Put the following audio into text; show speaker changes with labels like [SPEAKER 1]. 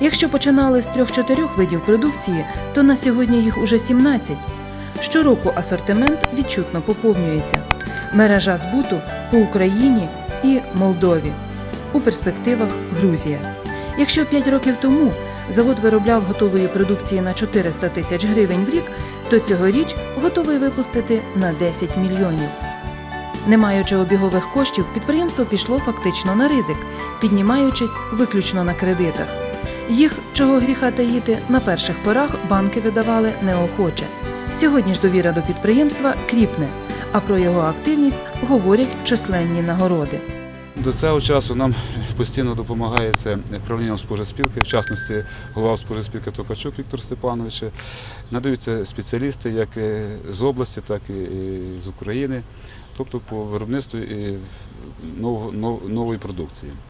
[SPEAKER 1] Якщо починали з трьох-чотирьох видів продукції, то на сьогодні їх уже 17. Щороку асортимент відчутно поповнюється. Мережа збуту по Україні і Молдові. У перспективах Грузія. Якщо 5 років тому завод виробляв готової продукції на 400 тисяч гривень в рік, то цьогоріч готовий випустити на 10 мільйонів. Не маючи обігових коштів, підприємство пішло фактично на ризик, піднімаючись виключно на кредитах. Їх, чого гріха таїти, на перших порах банки видавали неохоче. Сьогодні ж довіра до підприємства кріпне, а про його активність говорять численні нагороди.
[SPEAKER 2] До цього часу нам постійно допомагає це правління споживспілки, в частності голова споживспілки Токачук Віктор Степанович. Надаються спеціалісти як е, з області, так і з України, тобто по виробництву нової продукції.